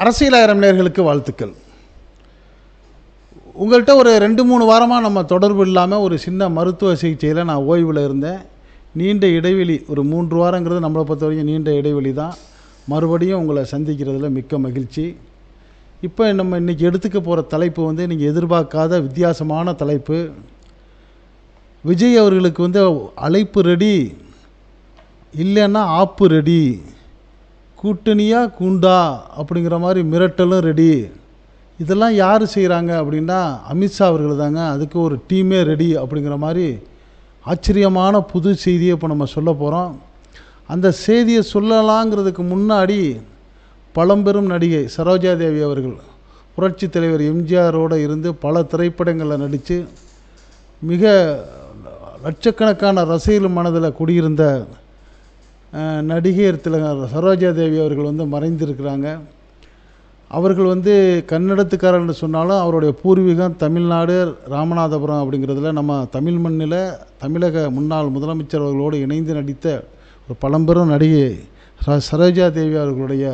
அரசியலாயிரம் நேர்களுக்கு வாழ்த்துக்கள். உங்கள்கிட்ட ஒரு ரெண்டு மூணு வாரமாக நம்ம தொடர்பு இல்லாமல் ஒரு சின்ன மருத்துவ சிகிச்சையில் நான் ஓய்வில் இருந்தேன். நீண்ட இடைவெளி ஒரு மூன்று வாரங்கிறது நம்மளை பொறுத்த வரைக்கும் நீண்ட இடைவெளி தான். மறுபடியும் உங்களை சந்திக்கிறதுல மிக்க மகிழ்ச்சி. இப்போ நம்ம இன்றைக்கி எடுத்துக்க போகிற தலைப்பு வந்து நீங்கள் எதிர்பார்க்காத வித்தியாசமான தலைப்பு. விஜய் அவர்களுக்கு வந்து அழைப்பு ரெடி இல்லைன்னா ஆப்பு ரெடி கூட்டணியா கூண்டா அப்படிங்கிற மாதிரி மிரட்டலும் ரெடி. இதெல்லாம் யார் செய்கிறாங்க அப்படின்னா அமித்ஷா அவர்கள் தாங்க. அதுக்கு ஒரு டீமே ரெடி அப்படிங்கிற மாதிரி ஆச்சரியமான புது செய்தியை இப்போ நம்ம சொல்ல போகிறோம் அந்த செய்தியை சொல்லலாங்கிறதுக்கு முன்னாடி பழம்பெரும் நடிகை சரோஜா தேவி அவர்கள் புரட்சி தலைவர் எம்ஜிஆரோடு இருந்து பல திரைப்படங்களில் நடித்து மிக லட்சக்கணக்கான ரசிகர்கள் மனதில் குடியிருந்த நடிகையர் திலகர் சரோஜா தேவி அவர்கள் வந்து மறைந்திருக்கிறாங்க. அவர்கள் வந்து கன்னடத்துக்காரர்னு சொன்னாலும் அவருடைய பூர்வீகம் தமிழ்நாடு ராமநாதபுரம் அப்படிங்கிறதுல நம்ம தமிழ் மண்ணில் தமிழக முன்னாள் முதலமைச்சர் அவர்களோடு இணைந்து நடித்த ஒரு பழம்பெரும் நடிகை சரோஜா தேவி அவர்களுடைய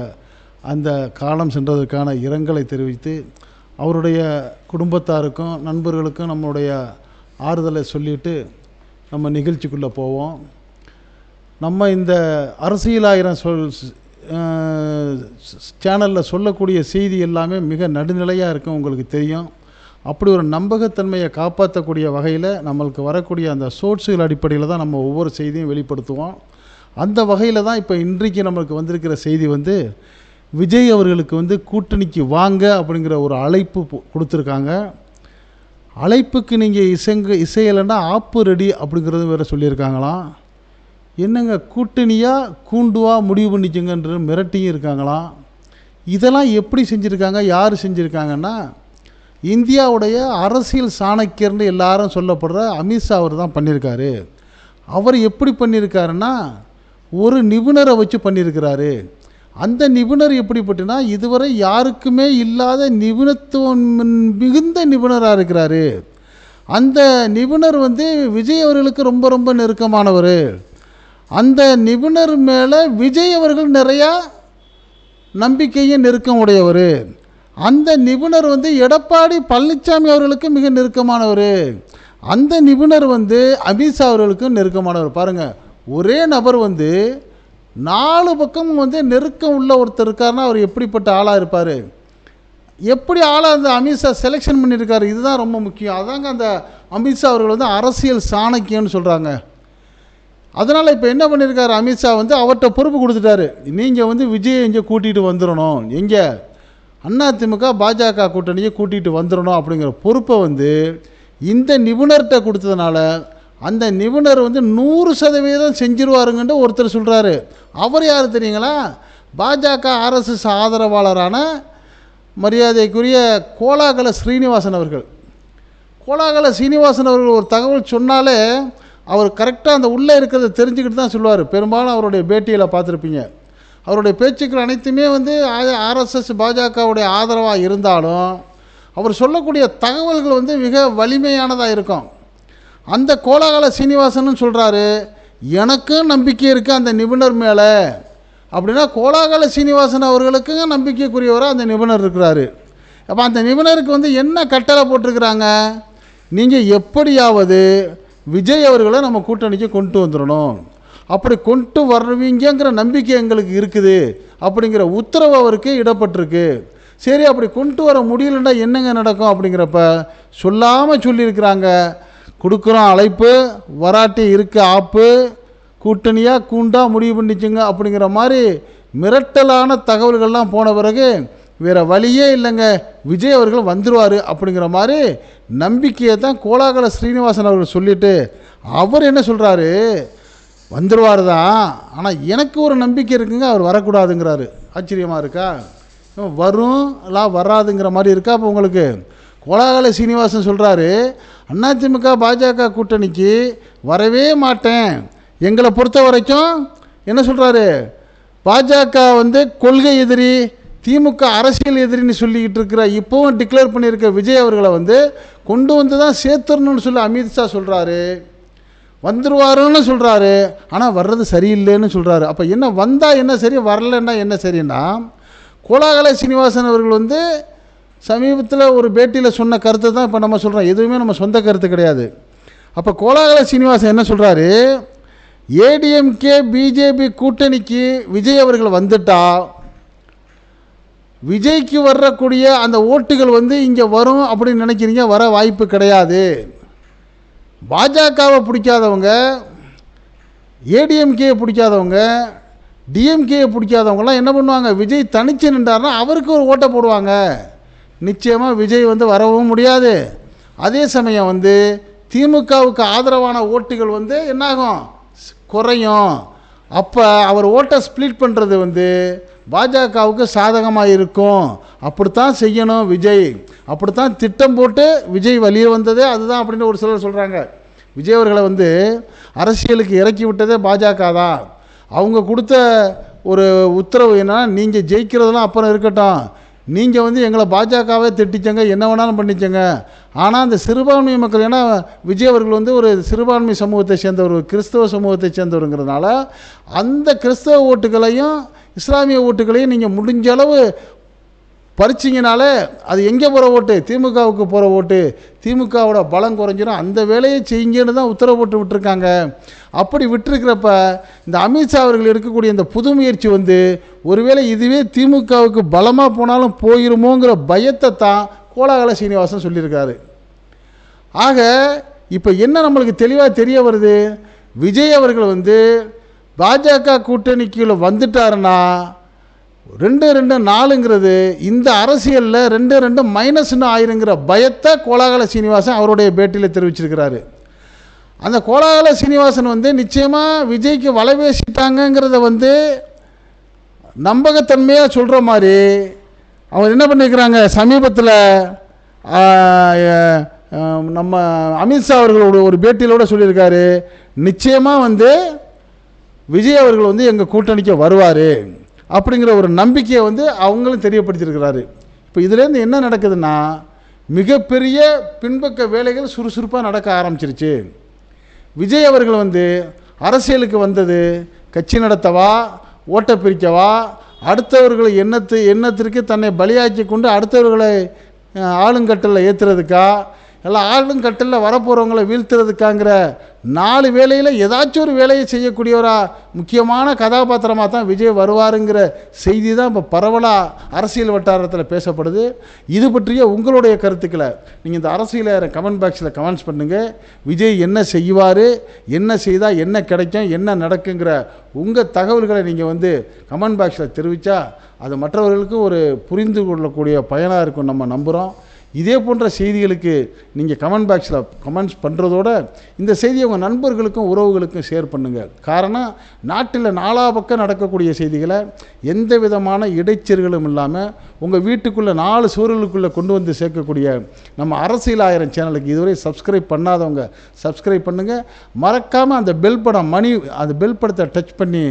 அந்த காலம் சென்றதற்கான இரங்கலை தெரிவித்து அவருடைய குடும்பத்தாருக்கும் நண்பர்களுக்கும் நம்மளுடைய ஆறுதலை சொல்லிட்டு நம்ம நிகழ்ச்சிக்குள்ளே போவோம். நம்ம இந்த அரசியலாயிரம் சொல் சேனலில் சொல்லக்கூடிய செய்தி எல்லாமே மிக நடுநிலையாக இருக்கும் உங்களுக்கு தெரியும். அப்படி ஒரு நம்பகத்தன்மையை காப்பாற்றக்கூடிய வகையில் நம்மளுக்கு வரக்கூடிய அந்த சோர்ஸுகள் அடிப்படையில் தான் நம்ம ஒவ்வொரு செய்தியும் வெளிப்படுத்துவோம். அந்த வகையில் தான் இப்போ இன்றைக்கு நம்மளுக்கு வந்திருக்கிற செய்தி வந்து விஜய் அவர்களுக்கு வந்து கூட்டணிக்கு வாங்க அப்படிங்கிற ஒரு அழைப்பு கொடுத்துருக்காங்க. அழைப்புக்கு நீங்கள் இசைங்க இசையலைன்னா ஆப்பு ரெடி அப்படிங்கிறது வேறு சொல்லியிருக்காங்களாம். என்னங்க கூட்டணியாக கூண்டுவாக முடிவு பண்ணிக்கங்கன்ற மிரட்டியும் இருக்காங்களாம். இதெல்லாம் எப்படி செஞ்சுருக்காங்க யார் செஞ்சுருக்காங்கன்னா இந்தியாவுடைய அரசியல் சாணக்கியர்னு எல்லாரும் சொல்லப்படுற அமித்ஷா அவர் தான் பண்ணியிருக்காரு அவர் எப்படி பண்ணியிருக்காருன்னா ஒரு நிபுணரை வச்சு பண்ணியிருக்கிறாரு அந்த நிபுணர் எப்படிப்பட்டுனா இதுவரை யாருக்குமே இல்லாத நிபுணத்துவம் மிகுந்த நிபுணராக இருக்கிறாரு. அந்த நிபுணர் வந்து விஜய் அவர்களுக்கு ரொம்ப ரொம்ப நெருக்கமானவர். அந்த நிபுணர் மேலே விஜய் அவர்கள் நிறையா நம்பிக்கையும் நெருக்கம் உடையவர். அந்த நிபுணர் வந்து எடப்பாடி பழனிசாமி அவர்களுக்கு மிக நெருக்கமானவர். அந்த நிபுணர் வந்து அமித்ஷா அவர்களுக்கும் நெருக்கமானவர். பாருங்க ஒரே நபர் வந்து நாலு பக்கமும் வந்து நெருக்கம் உள்ள ஒருத்தர் இருக்காருன்னா அவர் எப்படிப்பட்ட ஆளாக இருப்பார்? எப்படி ஆளாக அந்த அமித்ஷா செலெக்ஷன் பண்ணியிருக்காரு? இதுதான் ரொம்ப முக்கியம். அதாங்க அந்த அமித்ஷா அவர்கள் வந்து அரசியல் சாணக்கியம்னு சொல்கிறாங்க அதனால் இப்போ என்ன பண்ணியிருக்காரு அமித்ஷா வந்து அவர்கிட்ட பொறுப்பு கொடுத்துட்டாரு. நீங்கள் வந்து விஜயை இங்கே கூட்டிகிட்டு வந்துடணும் எங்கே? அதிமுக பாஜக கூட்டணியை கூட்டிகிட்டு வந்துடணும் அப்படிங்கிற பொறுப்பை வந்து இந்த நிபுணர்கிட்ட கொடுத்ததுனால அந்த நிபுணர் வந்து நூறு சதவீதம் செஞ்சிருவாருங்கன்ட்டு ஒருத்தர் சொல்கிறாரு அவர் யார் தெரியுங்களா? பாஜக ஆர்எஸ்எஸ் ஆதரவாளரான மரியாதைக்குரிய கோலாகல ஸ்ரீனிவாசன் அவர்கள். கோலாகல சீனிவாசன் அவர்கள் ஒரு தகவல் சொன்னாலே அவர் கரெக்டாக அந்த உள்ளே இருக்கிறத தெரிஞ்சுக்கிட்டு தான் சொல்லுவார். பெரும்பாலும் அவருடைய பேட்டியில் பார்த்துருப்பீங்க. அவருடைய பேச்சுக்கள் அனைத்துமே வந்து ஆர்எஸ்எஸ் பாஜகவுடைய ஆதரவாக இருந்தாலும் அவர் சொல்லக்கூடிய தகவல்கள் வந்து மிக வலிமையானதாக இருக்கும். அந்த கோலாகல சீனிவாசன் சொல்கிறாரு எனக்கும் நம்பிக்கை இருக்குது அந்த நிபுணர் மேலே. அப்படின்னா கோலாகல சீனிவாசன் அவர்களுக்கும் நம்பிக்கைக்குரியவராக அந்த நிபுணர் இருக்கிறாரு. அப்போ அந்த நிபுணருக்கு வந்து என்ன கட்டளை போட்டிருக்கிறாங்க? நீங்கள் எப்படியாவது விஜய் அவர்களை நம்ம கூட்டணிக்கு கொண்டு வந்துடணும். அப்படி கொண்டு வருவீங்கங்கிற நம்பிக்கை எங்களுக்கு இருக்குது. அப்படிங்கிற உத்தரவு அவருக்கு இடப்பட்டிருக்கு. சரி அப்படி கொண்டு வர முடியலன்னா என்னங்க நடக்கும் அப்படிங்கிறப்ப சொல்லாமல் சொல்லியிருக்கிறாங்க. கொடுக்குறோம் அழைப்பு வராட்டி இருக்க ஆப்பு கூட்டணியாக கூண்டா முடிவு பண்ணிச்சுங்க அப்படிங்கிற மாதிரி மிரட்டலான தகவல்கள்லாம் போன பிறகு வேறு வழியே இல்லைங்க. விஜய் அவர்கள் வந்துடுவார் அப்படிங்கிற மாதிரி நம்பிக்கையை தான் கோலாகல ஸ்ரீனிவாசன் அவர்கள் சொல்லிவிட்டு அவர் என்ன சொல்கிறாரு வந்துடுவார் தான். ஆனால் எனக்கு ஒரு நம்பிக்கை இருக்குங்க அவர் வரக்கூடாதுங்கிறாரு. ஆச்சரியமாக இருக்கா? வரும் எல்லாம் வராதுங்கிற மாதிரி இருக்கா இப்போ உங்களுக்கு? கோலாகல சீனிவாசன் சொல்கிறாரு அதிமுக பாஜக கூட்டணிக்கு வரவே மாட்டேன். எங்களை பொறுத்த வரைக்கும் என்ன சொல்கிறாரு பாஜக வந்து கொள்கை எதிரி திமுக அரசியல் எதிரின்னு சொல்லிக்கிட்டு இருக்கிற இப்போவும் டிக்ளேர் பண்ணியிருக்க விஜய் அவர்களை வந்து கொண்டு வந்து தான் சேர்த்துடணும்னு சொல்லி அமித்ஷா சொல்கிறாரு வந்துருவாருன்னு சொல்கிறாரு ஆனால் வர்றது சரியில்லைன்னு சொல்கிறாரு அப்போ என்ன வந்தால் என்ன சரி வரலன்னா என்ன சரின்னா கோலாகல சீனிவாசன் அவர்கள் வந்து சமீபத்தில் ஒரு பேட்டியில் சொன்ன கருத்தை தான் இப்போ நம்ம சொல்கிறோம் எதுவுமே நம்ம சொந்த கருத்து கிடையாது. அப்போ கோலாகல சீனிவாசன் என்ன சொல்கிறாரு ஏடிஎம்கே பிஜேபி கூட்டணிக்கு விஜய் அவர்கள் வந்துட்டால் விஜய்க்கு வரக்கூடிய அந்த ஓட்டுகள் வந்து இங்கே வரும் அப்படின்னு நினைக்கிறீங்க வர வாய்ப்பு கிடையாது. பாஜகவை பிடிக்காதவங்க ஏடிஎம்கேயை பிடிக்காதவங்க டிஎம்கேயை பிடிக்காதவங்கலாம் என்ன பண்ணுவாங்க? விஜய் தனிச்சு நின்றாருன்னா அவருக்கு ஒரு ஓட்டை போடுவாங்க. நிச்சயமாக விஜய் வந்து வரவும் முடியாது. அதே சமயம் வந்து திமுகவுக்கு ஆதரவான ஓட்டுகள் வந்து என்னாகும்? குறையும். அப்போ அவர் ஓட்டை ஸ்ப்ளிட் பண்ணுறது வந்து பாஜகவுக்கு சாதகமாக இருக்கும். அப்படித்தான் செய்யணும் விஜய். அப்படித்தான் திட்டம் போட்டு விஜய் வழியே வந்ததே அதுதான் அப்படின்னு ஒரு சிலர் சொல்கிறாங்க விஜய் அவர்களை வந்து அரசியலுக்கு இறக்கி விட்டதே பாஜக தான். அவங்க கொடுத்த ஒரு உத்தரவு என்னன்னா நீங்கள் ஜெயிக்கிறதெல்லாம் அப்புறம் இருக்கட்டும். நீங்கள் வந்து எங்களை பாஜகவே திட்டிச்சங்க என்ன வேணாலும் பண்ணிச்சங்க. ஆனால் அந்த சிறுபான்மை மக்கள் ஏன்னா விஜய் அவர்கள் வந்து ஒரு சிறுபான்மை சமூகத்தை சேர்ந்தவர் கிறிஸ்தவ சமூகத்தை சேர்ந்தவருங்கிறதுனால அந்த கிறிஸ்தவ ஓட்டுகளையும் இஸ்லாமிய ஓட்டுகளையும் நீங்கள் முடிஞ்ச அளவு பறிச்சிங்கனாலே அது எங்கே போகிற ஓட்டு? திமுகவுக்கு போகிற ஓட்டு. திமுகவோட பலம் குறைஞ்சிரும். அந்த வேலையை செய்யுங்கன்னு தான் உத்தரவு போட்டு விட்டுருக்காங்க. அப்படி விட்டுருக்கிறப்ப இந்த அமித்ஷா அவர்கள் எடுக்கக்கூடிய இந்த புது முயற்சி வந்து ஒருவேளை இதுவே திமுகவுக்கு பலமாக போனாலும் போயிருமோங்கிற பயத்தை தான் கோலாகல சீனிவாசன் சொல்லியிருக்காரு. ஆக இப்போ என்ன நம்மளுக்கு தெளிவாக தெரிய வருது? விஜய் அவர்கள் வந்து பாஜக கூட்டணிக்குள்ளே வந்துட்டாருன்னா ரெண்டு ரெண்டு நாலுங்கிறது இந்த அரசியலில் ரெண்டு ரெண்டு மைனஸ்னு ஆயிருங்கிற பயத்தை கோலாகல சீனிவாசன் அவருடைய பேட்டியில் தெரிவிச்சிருக்கிறாரு. அந்த கோலாகல சீனிவாசன் வந்து நிச்சயமாக விஜய்க்கு வலை பேசிட்டாங்கங்கிறத வந்து நம்பகத்தன்மையாக சொல்கிற மாதிரி அவர் என்ன பண்ணியிருக்கிறாங்க சமீபத்தில் நம்ம அமித்ஷா அவர்களோட ஒரு பேட்டியிலோட சொல்லியிருக்காரு நிச்சயமாக வந்து விஜய் அவர்கள் வந்து எங்கள் கூட்டணிக்கு வருவார். அப்படிங்கிற ஒரு நம்பிக்கையை வந்து அவங்களும் தெரியப்படுத்தியிருக்கிறாரு. இப்போ இதுலேருந்து என்ன நடக்குதுன்னா மிகப்பெரிய பின்பக்க வேலைகள் சுறுசுறுப்பாக நடக்க ஆரம்பிச்சிருச்சு. விஜய் அவர்கள் வந்து அரசியலுக்கு வந்தது கட்சி நடத்தவா ஓட்டை பிரிக்கவா அடுத்தவர்களை எண்ணத்து எண்ணத்திற்கு தன்னை பலியாக்கி கொண்டு அடுத்தவர்களை ஆளுங்கட்டலில் ஏற்றுறதுக்கா நல்லா ஆளும் கட்டில் வரப்போகிறவங்களை வீழ்த்துறதுக்காங்கிற நாலு வேலையில் ஏதாச்சும் ஒரு வேலையை செய்யக்கூடியவரா முக்கியமான கதாபாத்திரமாக தான் விஜய் வருவாருங்கிற செய்தி தான் இப்போ பரவலாக அரசியல் வட்டாரத்தில் பேசப்படுது. இது பற்றிய உங்களுடைய கருத்துக்களை நீங்கள் இந்த அரசியல் கமெண்ட் பாக்ஸில் கமெண்ட்ஸ் பண்ணுங்கள் விஜய் என்ன செய்வார்? என்ன செய்தால் என்ன கிடைக்கும்? என்ன நடக்குங்கிற உங்கள் தகவல்களை நீங்கள் வந்து கமெண்ட் பாக்ஸில் தெரிவித்தா அது மற்றவர்களுக்கு ஒரு புரிந்து கொள்ளக்கூடிய பயனாக இருக்கும் நம்ம நம்புகிறோம் இதே போன்ற செய்திகளுக்கு நீங்கள் கமெண்ட் பாக்ஸில் கமெண்ட்ஸ் பண்ணுறதோட இந்த செய்தியை உங்கள் நண்பர்களுக்கும் உறவுகளுக்கும் ஷேர் பண்ணுங்கள் காரணம் நாட்டில் நாலா பக்கம் நடக்கக்கூடிய செய்திகளை எந்த விதமான இடைச்சல்களும் இல்லாமல் உங்கள் வீட்டுக்குள்ளே நாலு சூழலுக்குள்ளே கொண்டு வந்து சேர்க்கக்கூடிய நம்ம அரசியல் ஆயிரம் சேனலுக்கு இதுவரை சப்ஸ்கிரைப் பண்ணாதவங்க சப்ஸ்கிரைப் பண்ணுங்கள் மறக்காமல் அந்த பெல் படம் மணி அந்த பெல் படத்தை டச் பண்ணி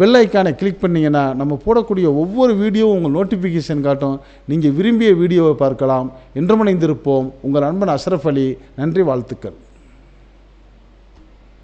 பெல் ஐக்கானை கிளிக் பண்ணிங்கன்னா நம்ம போடக்கூடிய ஒவ்வொரு வீடியோவும் உங்கள் நோட்டிஃபிகேஷன் காட்டும். நீங்கள் விரும்பிய வீடியோவை பார்க்கலாம். இன்றுமணிந்திருப்போம் உங்கள் நண்பன் அஷ்ரஃப் அலி. நன்றி வாழ்த்துக்கள்.